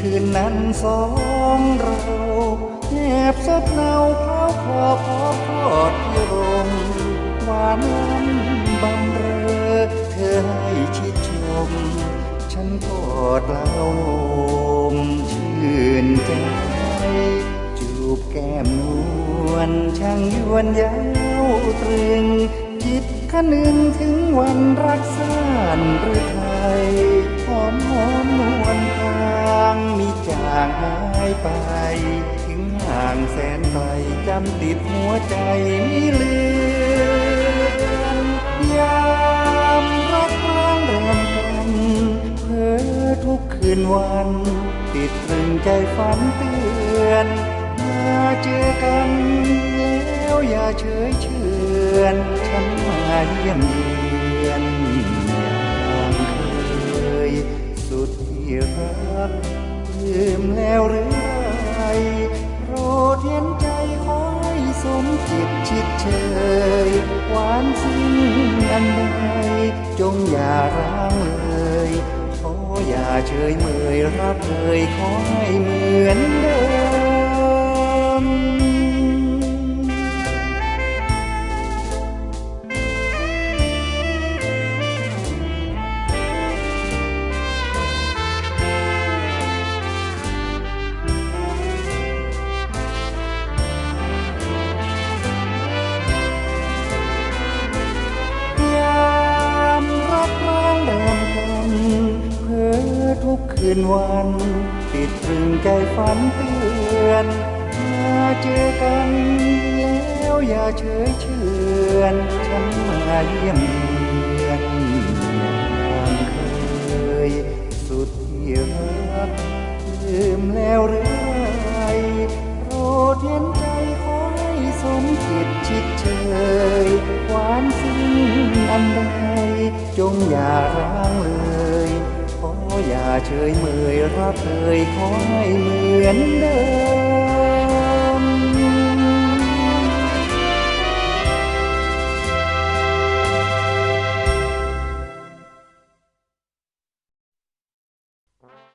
คืนนั้นสองเราแอบซบเนาเขาขอพอพอดที่รงหวานล้ำบำเรอเธอให้ชิดชม ฉันกอดเล่าโอมชื่นใจ จูบแก้มนวลช่างยวนยาวตรึง จิตคนึงถึงวันรักสานหรือไทยหอมหอมนวลางหายไป ถึงห่างแสนไกลจำติดหัวใจไม่ลืมยามรักร้างแรมกันเพ้อทุกคืนวัน ติดตรึงใจฝันเตือนมาเจอกัน แล้วอย่าเฉยเชือน ฉันมาเยี่ยมเยือน มแล้วหรือไรโปรดเห็นใจคอยสมจิตชิดเชยหวานซึ้งอันใดจงอย่าร้างเลยขออย่าเฉยเมยรับเลยขอให้เมื่อ คืนวันติดตรึงใจฝันเตือนมาเจอกันแล้วอย่าเฉยเชือนฉันมาเยี่ยมเยือนอย่างเคยสุดที่รักลืมแล้วหรือไรโปรดเห็นใจขอให้สมจิตชิดเชยหวานซึ้งอันใดจงอย่าร้างเลย เฉยเมยรับเฉยขอให้เหมือนเดิม